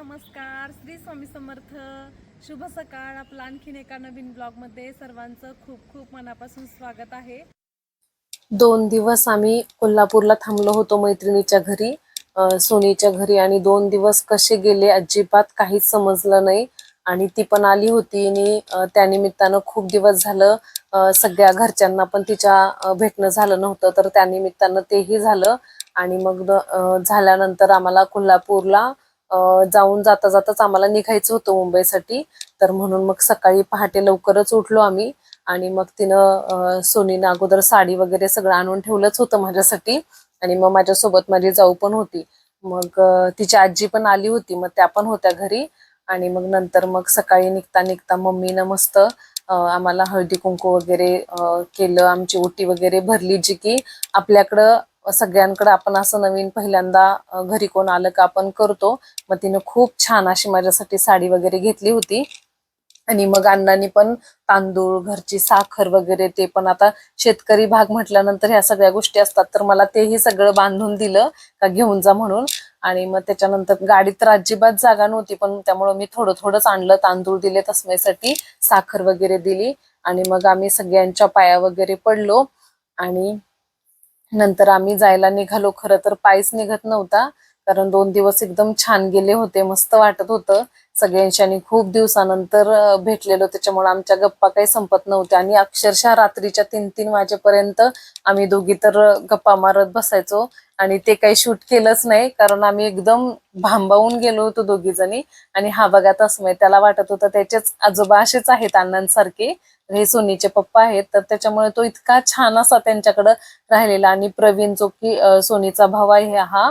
नमस्कार. श्री स्वामी समर्थ. शुभ सकाळ. आपलं आणखीन एका नवीन ब्लॉगमध्ये सर्वांचं खूप खूप मनापासून स्वागत आहे. दोन दिवस आम्ही कोल्हापूरला थांबलो होतो मैत्रिणीच्या घरी. सोनीच्या घरी आणि दोन दिवस कसे गेले अजिबात काहीच समजलं नाही. आणि ती पण आली होती आणि त्यानिमित्तानं खूप दिवस झालं सगळ्या घरच्यांना पण तिच्या भेटणं झालं नव्हतं. तर त्यानिमित्तानं तेही झालं. आणि मग झाल्यानंतर आम्हाला कोल्हापूरला जाऊन जाता जाताच आम्हाला निघायचं होतं मुंबईसाठी. तर म्हणून मग सकाळी पहाटे लवकरच उठलो आम्ही आणि मग तिनं सोनीनं अगोदर साडी वगैरे सगळं आणून ठेवलंच होतं माझ्यासाठी आणि मग माझ्यासोबत माझी जाऊ पण होती. मग तिची आजी पण आली होती मग त्या पण होत्या घरी आणि मग नंतर मग सकाळी निघता निघता मम्मीनं मस्त आम्हाला हळदी कुंकू वगैरे केलं. आमची ओटी वगैरे भरली जी की आपल्याकडं सगळ्यांकडं आपण असं नवीन पहिल्यांदा घरी कोण आलं का आपण करतो. मग तिनं खूप छान अशी माझ्यासाठी साडी वगैरे घेतली होती. आणि मग अण्णांनी पण तांदूळ घरची साखर वगैरे ते पण आता शेतकरी भाग म्हटल्यानंतर ह्या सगळ्या गोष्टी असतात. तर मला तेही सगळं बांधून दिलं का घेऊन जा म्हणून. आणि मग त्याच्यानंतर गाडीत तर अजिबात जागा नव्हती पण त्यामुळे मी थोडं थोडंच आणलं. तांदूळ दिले तसमेसाठी साखर वगैरे दिली. आणि मग आम्ही सगळ्यांच्या पाया वगैरे पडलो. आणि नंतर आम्ही जायला निघालो. खरं तर पायच निघत नव्हता. कारण दोन दिवस एकदम छान गेले होते मस्त वाटत होतं. सगळ्यांशी आणि खूप दिवसानंतर भेटलेलो. त्याच्यामुळे आमच्या गप्पा काही संपत नव्हत्या. आणि अक्षरशः रात्रीच्या तीन तीन वाजेपर्यंत आम्ही दोघी तर गप्पा मारत बसायचो. आणि ते काही शूट केलंच नाही. कारण आम्ही एकदम भांबावून गेलो होतो दोघी जणी आणि हा बघा तसमय त्याला वाटत होतं त्याचेच आजोबा असेच आहेत अण्णांसारखे. हे सोनीचे पप्पा आहेत तर त्याच्यामुळे तो इतका छान असा त्यांच्याकडं राहिलेला. आणि प्रवीण जो की सोनीचा भाव आहे हा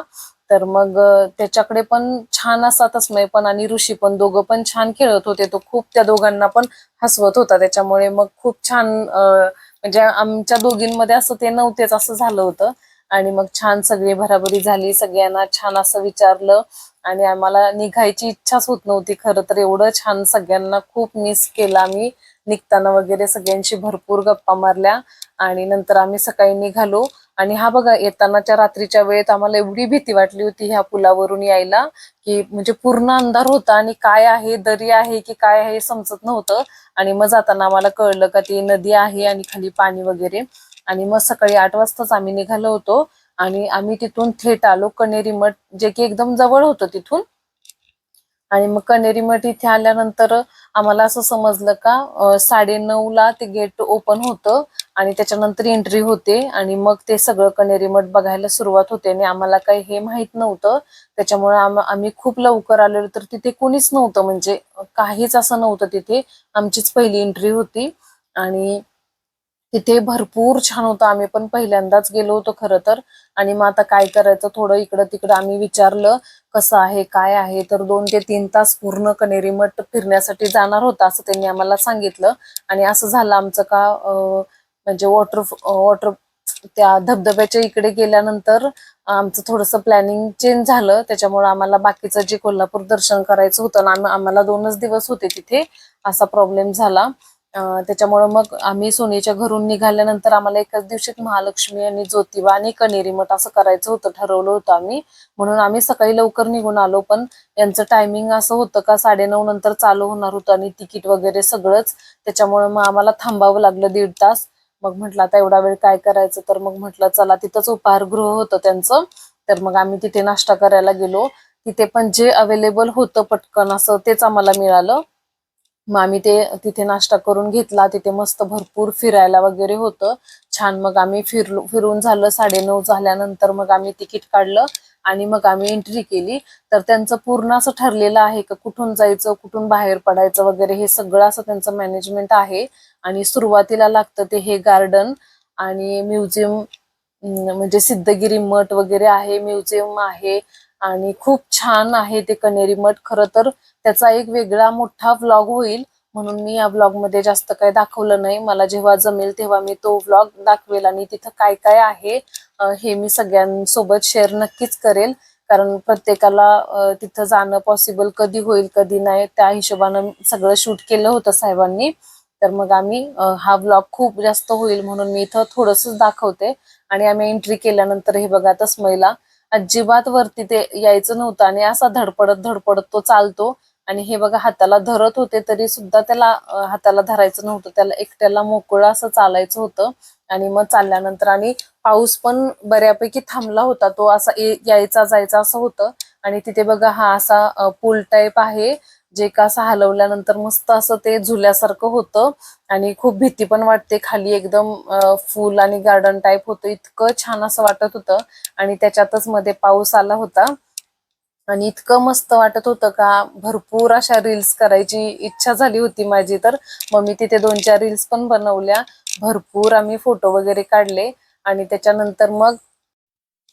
तर मग त्याच्याकडे पण छान असा तस्मय पण आणि ऋषी पण दोघं पण छान खेळत होते. तो खूप त्या दोघांना पण हसवत होता. त्याच्यामुळे मग खूप छान म्हणजे आमच्या दोघींमध्ये असं ते नव्हतेच असं झालं होतं. आणि मग छान सगळी भराभरी झाली. सगळ्यांना छान असं विचारलं. आणि आम्हाला निघायची इच्छाच होत नव्हती. खरं तर एवढं छान सगळ्यांना खूप मिस केलं आम्ही. निघताना वगैरे सगळ्यांशी भरपूर गप्पा मारल्या आणि नंतर आम्ही सकाळी निघालो. आणि हा बघा येतानाच्या रात्रीच्या वेळेत आम्हाला एवढी भीती वाटली होती ह्या पुलावरून यायला की म्हणजे पूर्ण अंधार होता आणि काय आहे दरी आहे की काय आहे हे समजत नव्हतं. आणि मग जाताना आम्हाला कळलं का ती नदी आहे आणि खाली पाणी वगैरे. आणि मग सकाळी आठ वाजताच आम्ही निघालो होतो आणि आम्ही तिथून थेट आलो कनेरी मठ जे की एकदम जवळ होतं तिथून. आणि मग कनेरी मठ इथे आल्यानंतर आम्हाला असं समजलं का साडे ला ते गेट ओपन होतं आणि त्याच्यानंतर एंट्री होते आणि मग ते सगळं कनेरी मठ बघायला सुरुवात होते आणि आम्हाला काही हे माहीत नव्हतं. त्याच्यामुळे आम्ही खूप लवकर आलेलो तर तिथे कोणीच नव्हतं. म्हणजे काहीच असं नव्हतं तिथे. आमचीच पहिली एंट्री होती आणि तिथे भरपूर छान होतं. आम्ही पण पहिल्यांदाच गेलो होतो खरं तर. आणि मग आता काय करायचं? थोडं इकडं तिकडं आम्ही विचारलं कसं आहे काय आहे? तर दोन ते तीन तास पूर्ण कणेरी मठ फिरण्यासाठी जाणार होता असं त्यांनी आम्हाला सांगितलं. आणि असं झालं आमचं का म्हणजे वॉटर वॉटर त्या धबधब्याच्या इकडे गेल्यानंतर आमचं थोडंसं प्लॅनिंग चेंज झालं. त्याच्यामुळे आम्हाला बाकीचं जे कोल्हापूर दर्शन करायचं होतं ना आम्हाला दोनच दिवस होते तिथे असा प्रॉब्लेम झाला. त्याच्यामुळं मग आम्ही सोनीच्या घरून निघाल्यानंतर आम्हाला एकाच दिवशी महालक्ष्मी आणि ज्योतिबा आणि कनेरी मठ असं करायचं होतं ठरवलं होतं आम्ही. म्हणून आम्ही सकाळी लवकर निघून आलो पण यांचं टायमिंग असं होतं का साडेनऊ नंतर चालू होणार होतं आणि तिकीट वगैरे सगळंच. त्याच्यामुळे मग आम्हाला थांबावं लागलं दीड तास. मग म्हटलं आता एवढा वेळ काय करायचं? तर मग म्हटलं चला तिथंच उपहारगृह होतं त्यांचं. तर मग आम्ही तिथे नाश्ता करायला गेलो. तिथे पण जे अवेलेबल होतं पटकन असं तेच आम्हाला मिळालं. मग आम्ही ते तिथे नाश्ता करून घेतला. तिथे मस्त भरपूर फिरायला वगैरे होतं. छान मग आम्ही फिरलो फिरून झालं. साडेनऊ झाल्यानंतर मग आम्ही तिकीट काढलं आणि मग आम्ही एंट्री केली. तर त्यांचं पूर्ण असं ठरलेलं आहे का कुठून जायचं कुठून बाहेर पडायचं वगैरे हे सगळं असं त्यांचं मॅनेजमेंट आहे. आणि सुरुवातीला लागतं ते हे गार्डन आणि म्युझियम म्हणजे सिद्धगिरी मठ वगैरे आहे म्युझियम आहे आणि खूप छान आहे ते कनेरी मठ. खरं तर त्याचा एक वेगळा मोठा व्लॉग होईल. म्हणून मी या व्लॉगमध्ये जास्त काही दाखवलं नाही. मला जेव्हा जमेल तेव्हा मी तो व्लॉग दाखवेल आणि तिथं काय काय आहे हे मी सगळ्यांसोबत शेअर नक्कीच करेल. कारण प्रत्येकाला तिथं जाणं पॉसिबल कधी होईल कधी नाही त्या हिशोबानं सगळं शूट केलं होतं साहेबांनी. तर मग आम्ही हा व्लॉग खूप जास्त होईल म्हणून मी इथं थोडस दाखवते. आणि आम्ही एंट्री केल्यानंतर हे बघा तसमईला अजिबात वरती ते यायचं नव्हतं आणि असा धडपडत धडपडत तो चालतो. आणि हे बघा हाताला धरत होते तरी सुद्धा त्याला हाताला धरायचं नव्हतं. त्याला एकट्याला मोकळं असं चालायचं होतं. आणि मग चालल्यानंतर आणि पाऊस पण बऱ्यापैकी थांबला होता. तो असा यायचा जायचा असं होतं. आणि तिथे बघा हा असा पूल टाईप आहे. जे का असं हलवल्यानंतर मस्त असं ते झुल्यासारखं होतं. आणि खूप भीती पण वाटते. खाली एकदम फुल आणि गार्डन टाईप होतं. इतकं छान असं वाटत होतं. आणि त्याच्यातच मध्ये पाऊस आला होता. आणि इतकं मस्त वाटत होतं का भरपूर अशा रील्स करायची इच्छा झाली होती माझी. तर मग मी तिथे दोन चार रील्स पण बनवल्या. भरपूर आम्ही फोटो वगैरे काढले. आणि त्याच्यानंतर मग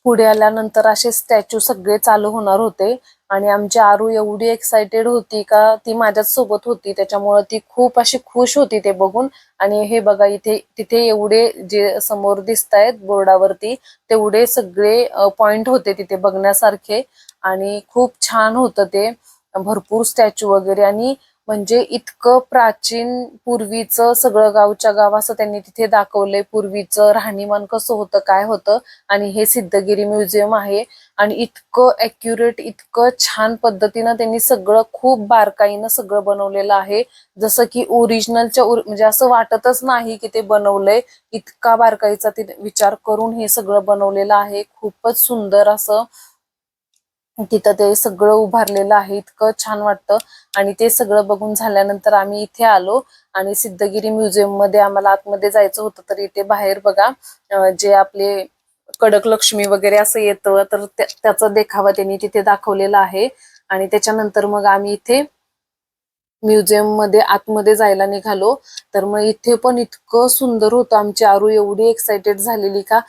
पुढे आल्यानंतर असे स्टॅच्यू सगळे चालू होणार होते. आणि आमची आरू एवढी एक्साइटेड होती का ती माझ्याच सोबत होती. त्याच्यामुळे ती खूप अशी खुश होती ते बघून. आणि हे बघा इथे तिथे एवढे जे समोर दिसत आहेत बोर्डावरती तेवढे सगळे पॉइंट होते तिथे बघण्यासारखे. आणि खूप छान होतं ते. भरपूर स्टॅच्यू वगैरे आणि म्हणजे इतकं प्राचीन पूर्वीचं सगळं गावच्या गाव असं त्यांनी तिथे दाखवलंय. पूर्वीचं राहणीमान कसं होतं काय होतं आणि हे सिद्धगिरी म्युझियम आहे आणि इतकं अॅक्युरेट इतकं छान पद्धतीनं त्यांनी सगळं खूप बारकाईनं सगळं बनवलेलं आहे. जसं की ओरिजिनलच्या म्हणजे असं वाटतच नाही की ते बनवलंय. इतका बारकाईचा ते विचार करून हे सगळं बनवलेलं आहे. खूपच सुंदर असं तिथं ते सगळं उभारलेलं आहे इतकं छान वाटतं. आणि ते सगळं बघून झाल्यानंतर आम्ही इथे आलो आणि सिद्धगिरी म्युझियममध्ये आम्हाला आतमध्ये जायचं होतं तर इथे बाहेर बघा जे आपले कडक लक्ष्मी वगैरे असं येतं तर त्याचा देखावा त्यांनी तिथे दाखवलेला आहे. आणि त्याच्यानंतर मग आम्ही इथे म्युझियममध्ये आतमध्ये जायला निघालो. तर मग इथे पण इतकं सुंदर होतं. आमची आरू एवढी एक्साइटेड झालेली का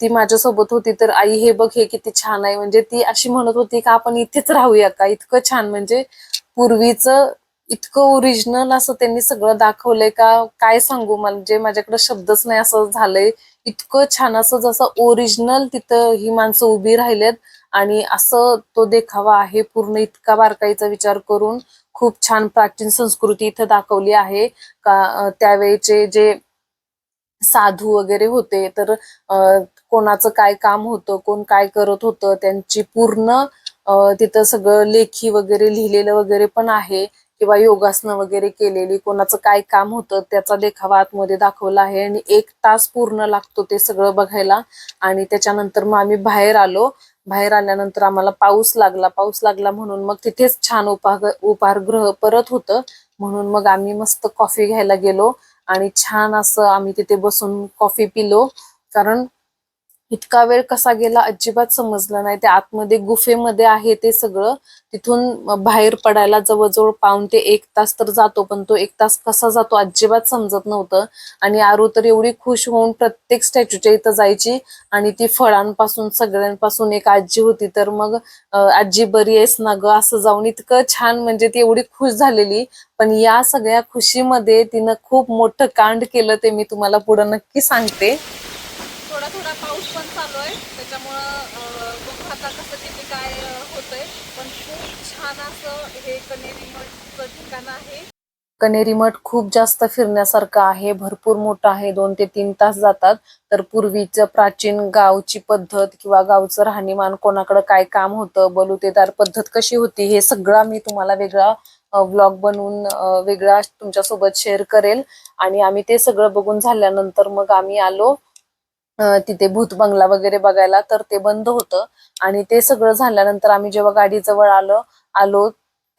ती माझ्यासोबत होती. तर आई हे बघ हे किती छान आहे. म्हणजे ती अशी म्हणत होती का आपण इथेच राहूया का? इतकं छान. म्हणजे पूर्वीचं इतकं ओरिजिनल असं त्यांनी सगळं दाखवलंय का काय सांगू? म्हणजे माझ्याकडे शब्दच नाही असं झालंय. इतकं छान असं जसं ओरिजिनल तिथं ही माणसं उभी राहिलेत. आणि असं तो देखावा आहे पूर्ण इतका बारकाईचा विचार करून. खूप छान प्राचीन संस्कृती इथं दाखवली आहे. का त्यावेळेचे जे साधू वगैरे होते तर कोणाचं काय काम होतं कोण काय करत होतं त्यांची पूर्ण तिथं सगळं लेखी वगैरे लिहिलेलं वगैरे पण आहे किंवा योगासनं वगैरे केलेली कोणाचं काय काम होतं त्याचा देखावा आतमध्ये दाखवला आहे आणि एक तास पूर्ण लागतो ते सगळं बघायला आणि त्याच्यानंतर मग आम्ही बाहेर आलो. बाहेर आल्यानंतर आम्हाला पाऊस लागला पाऊस लागला म्हणून मग तिथेच छान उपाग उपाहारगृह परत होतं. म्हणून मग आम्ही मस्त कॉफी घ्यायला गेलो आणि छान असं आम्ही तिथे बसून कॉफी पिलो. कारण इतका वेळ कसा गेला अजिबात समजलं नाही. ते आतमध्ये गुफेमध्ये आहे ते सगळं. तिथून बाहेर पडायला जवळजवळ पाऊन ते एक तास तर जातो पण तो एक तास कसा जातो अजिबात समजत नव्हतं. आणि आरू तर एवढी खुश होऊन प्रत्येक स्टॅच्यूच्या इथं जायची आणि ती फळांपासून सगळ्यांपासून एक आजी होती तर मग आजी बरी आहेस ना ग? असं जाऊन इतकं छान म्हणजे ती एवढी खुश झालेली. पण या सगळ्या खुशीमध्ये तिनं खूप मोठं कांड केलं ते मी तुम्हाला पुढं नक्की सांगते. पाऊस पण चालू आहे. त्याच्यामुळं बघू आता कसं किती काय होतंय. पण खूप छान असं हे कनेरी मठचं ठिकाण आहे. कनेरी मठ खूप जास्त फिरण्यासारखं आहे. भरपूर मोठं आहे. दोन ते तीन तास जातात. तर पूर्वीचं प्राचीन गावची पद्धत किंवा गावचं राहणीमान कोणाकडं काय काम होतं बलुतेदार पद्धत कशी होती हे सगळं मी तुम्हाला वेगळा व्लॉग बनवून वेगळा तुमच्यासोबत शेअर करेल. आणि आम्ही ते सगळं बघून झाल्यानंतर मग आम्ही आलो. तिथे भूत बंगला वगैरे बघायला तर ते बंद होतं. आणि ते सगळं झाल्यानंतर आम्ही जेव्हा गाडीजवळ आलो आलो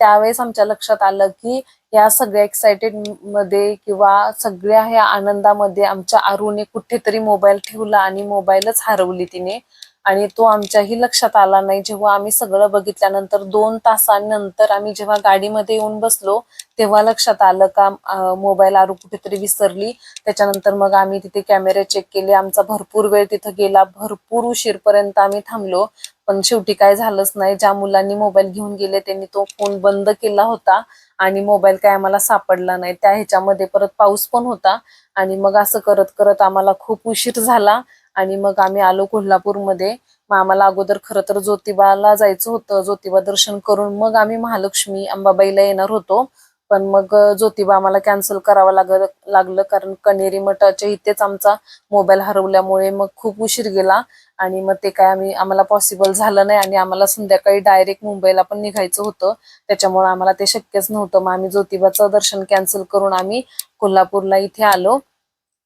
त्यावेळेस आमच्या लक्षात आलं की या सगळ्या एक्साइटेडमध्ये किंवा सगळ्या ह्या आनंदामध्ये आमच्या आरूने कुठेतरी मोबाईल ठेवला आणि मोबाईलच हरवली तिने. आणि तो आमच्याही लक्षात आला नाही. जेव्हा आम्ही सगळं बघितल्यानंतर दोन तासांनंतर आम्ही जेव्हा गाडीमध्ये येऊन बसलो तेव्हा लक्षात आलं का मोबाईल आरू कुठेतरी विसरली. त्याच्यानंतर मग आम्ही तिथे कॅमेरे चेक केले. आमचा भरपूर वेळ तिथं गेला. भरपूर उशीरपर्यंत आम्ही थांबलो. पण शेवटी काय झालंच नाही. ज्या मुलांनी मोबाईल घेऊन गेले त्यांनी तो फोन बंद केला होता आणि मोबाईल काय आम्हाला सापडला नाही. त्या ह्याच्यामध्ये परत पाऊस पण होता आणि मग असं करत करत आम्हाला खूप उशीर झाला. आणि मग आम्ही आलो कोल्हापूरमध्ये. मग आम्हाला अगोदर खरं तर ज्योतिबाला जायचं होतं. ज्योतिबा दर्शन करून मग आम्ही महालक्ष्मी अंबाबाईला येणार होतो. पण मग ज्योतिबा आम्हाला कॅन्सल करावं लागलं लागलं कारण कनेरी मठाच्या इथेच आमचा मोबाईल हरवल्यामुळे मग खूप उशीर गेला. आणि मग ते काय आम्ही आम्हाला पॉसिबल झालं नाही आणि आम्हाला संध्याकाळी डायरेक्ट मुंबईला पण निघायचं होतं. त्याच्यामुळे आम्हाला ते शक्यच नव्हतं. मग आम्ही ज्योतिबाचं दर्शन कॅन्सल करून आम्ही कोल्हापूरला इथे आलो.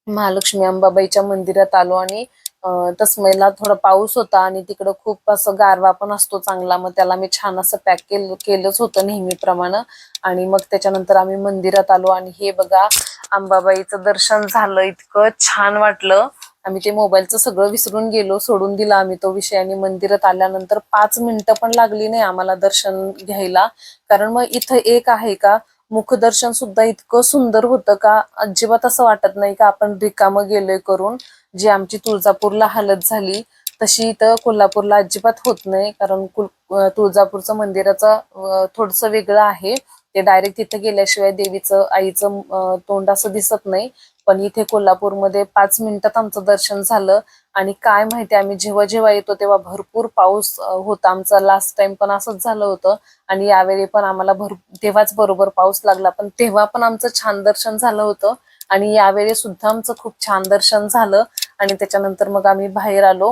महालक्ष्मी अंबाबाईच्या मंदिरात आलो आणि अं, तस्मैला थोडा पाऊस होता आणि तिकडं खूप असं गारवा पण असतो चांगला. मग त्याला मी छान असं पॅक केलं केलंच होतं नेहमीप्रमाणे. आणि मग त्याच्यानंतर आम्ही मंदिरात आलो आणि हे बघा अंबाबाईचं दर्शन झालं इतकं छान वाटलं. आम्ही ते मोबाईलचं सगळं विसरून गेलो सोडून दिला आम्ही तो विषय आणि मंदिरात आल्यानंतर पाच मिनिटं पण लागली नाही आम्हाला दर्शन घ्यायला. कारण मग इथं एक आहे का मुखदर्शन सुद्धा इतकं सुंदर होतं का अजिबात असं वाटत नाही का आपण रिकामं गेलोय करून. जी आमची तुळजापूरला हालत झाली तशी इथं कोल्हापूरला अजिबात होत नाही. कारण कुल- तुळजापूरचं मंदिराचं थोडस वेगळं आहे. ते डायरेक्ट तिथे गेल्याशिवाय देवीचं आईचं तोंड असं दिसत नाही. पण इथे कोल्हापूरमध्ये पाच मिनिटात आमचं दर्शन झालं. आणि काय माहिती आम्ही जेव्हा जेव्हा येतो तेव्हा भरपूर पाऊस होता. आमचा लास्ट टाइम पण असंच झालं होतं. आणि यावेळी पण आम्हाला भर तेव्हाच बरोबर पाऊस लागला. पण तेव्हा पण आमचं छान दर्शन झालं होतं. आणि यावेळी सुद्धा आमचं खूप छान दर्शन झालं. आणि त्याच्यानंतर मग आम्ही बाहेर आलो.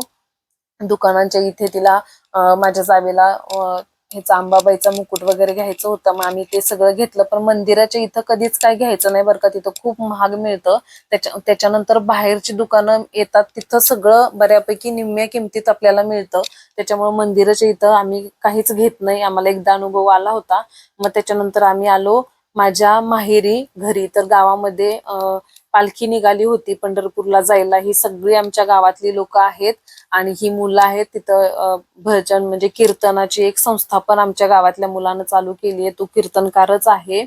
दुकानांच्या इथे तिला माझ्या जावेला ह्याचा अंबाबाईचा मुकुट वगैरे घ्यायचं होतं. मग आम्ही ते सगळं घेतलं. पण मंदिराच्या इथं कधीच काय घ्यायचं नाही बरं का. तिथं खूप महाग मिळतं. त्याच्या त्याच्यानंतर बाहेरची दुकानं येतात. तिथं सगळं बऱ्यापैकी निम्म्या किमतीत आपल्याला मिळतं. त्याच्यामुळे मंदिराच्या इथं आम्ही काहीच घेत नाही. आम्हाला एकदा अनुभव आला होता. मग त्याच्यानंतर आम्ही आलो माझ्या माहेरी घरी. तर गावामध्ये अं, पालखी निघाली होती पंढरपूरला जायला. ही सगळी आमच्या गावातली लोक आहेत आणि ही मुलं आहेत. तिथं भजन म्हणजे कीर्तनाची एक संस्था पण आमच्या गावातल्या मुलानं चालू केली आहे. तो कीर्तनकारच आहे.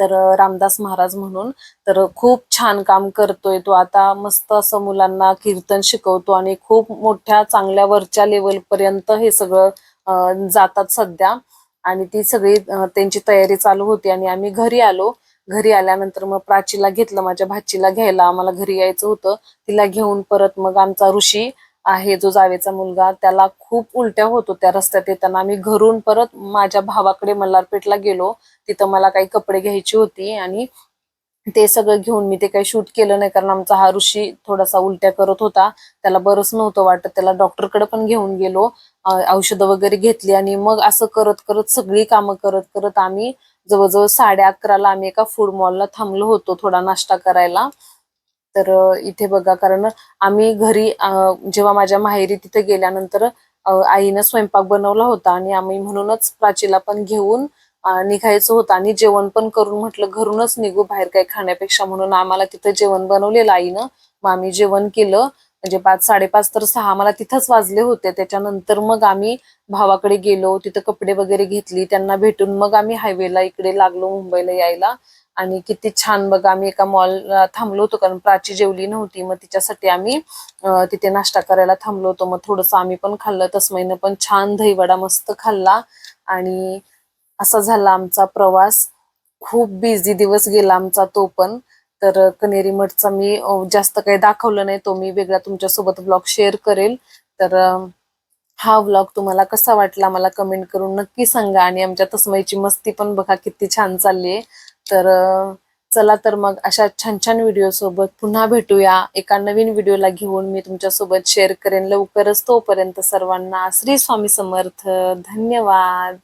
तर रामदास महाराज म्हणून. तर खूप छान काम करतोय तो. आता मस्त असं मुलांना कीर्तन शिकवतो आणि खूप मोठ्या चांगल्या वरच्या लेवल पर्यंत हे सगळं जातात सध्या. आणि ती सगळी त्यांची तयारी चालू होती आणि आम्ही घरी आलो. घरी आल्यानंतर मग प्राचीला घेतलं माझ्या भाचीला घ्यायला. आम्हाला घरी यायचं होतं. तिला घेऊन परत मग आमचा ऋषी आहे जो जावेचा मुलगा. त्याला खूप उलट्या होत होत्या रस्त्यात येताना. आम्ही घरून परत माझ्या भावाकडे मल्हारपेठला गेलो. तिथं मला काही कपडे घ्यायची होती आणि ते सगळं घेऊन मी ते काही शूट केलं नाही कारण आमचा हा ऋषी थोडासा उलट्या करत होता. त्याला बरंच नव्हतं वाटत. त्याला डॉक्टरकडे पण घेऊन गेलो. औषधं वगैरे घेतली आणि मग असं करत करत सगळी कामं करत करत आम्ही जवळजवळ साडे अकराला आम्ही एका फूड मॉलला थांबलो होतो थोडा नाश्ता करायला. तर इथे बघा कारण आम्ही घरी जेव्हा माझ्या माहेरी तिथे गेल्यानंतर आईनं स्वयंपाक बनवला होता आणि आम्ही म्हणूनच प्राचीला पण घेऊन निघायचं होतं आणि जेवण पण करून म्हटलं घरूनच निघू बाहेर काही खाण्यापेक्षा म्हणून आम्हाला तिथं जेवण बनवलेलं आईनं. मग आम्ही जेवण केलं. म्हणजे पाच साडेपाच तर सहा आम्हाला तिथंच वाजले होते. त्याच्यानंतर मग आम्ही भावाकडे गेलो तिथं कपडे वगैरे घेतली त्यांना भेटून मग आम्ही हायवेला इकडे लागलो मुंबईला यायला. आणि किती छान बघा आम्ही एका मॉल थांबलो होतो कारण प्राची जेवली नव्हती. मग तिच्यासाठी आम्ही तिथे नाश्ता करायला थांबलो होतो. मग थोडंसं आम्ही पण खाल्लं तस्मैनं पण छान दहीवडा मस्त खाल्ला. आणि असा झाला आमचा प्रवास. खूप बिझी दिवस गेला आमचा तो पण. तर कनेरी मठचा मी जास्त काही दाखवलं नाही तो मी वेगळा तुमच्यासोबत ब्लॉग शेअर करेल. तर हा व्लॉग तुम्हाला कसा वाटला मला कमेंट करून नक्की सांगा. आणि आमच्या तस्मईची मस्ती पण बघा किती छान चालली आहे. तर चला तर मग अशा छान छान व्हिडिओ सोबत पुन्हा भेटूया. एका नवीन व्हिडिओला घेऊन मी तुमच्यासोबत शेअर करेन लवकरच तोपर्यंत सर्वांना श्री स्वामी समर्थ. धन्यवाद.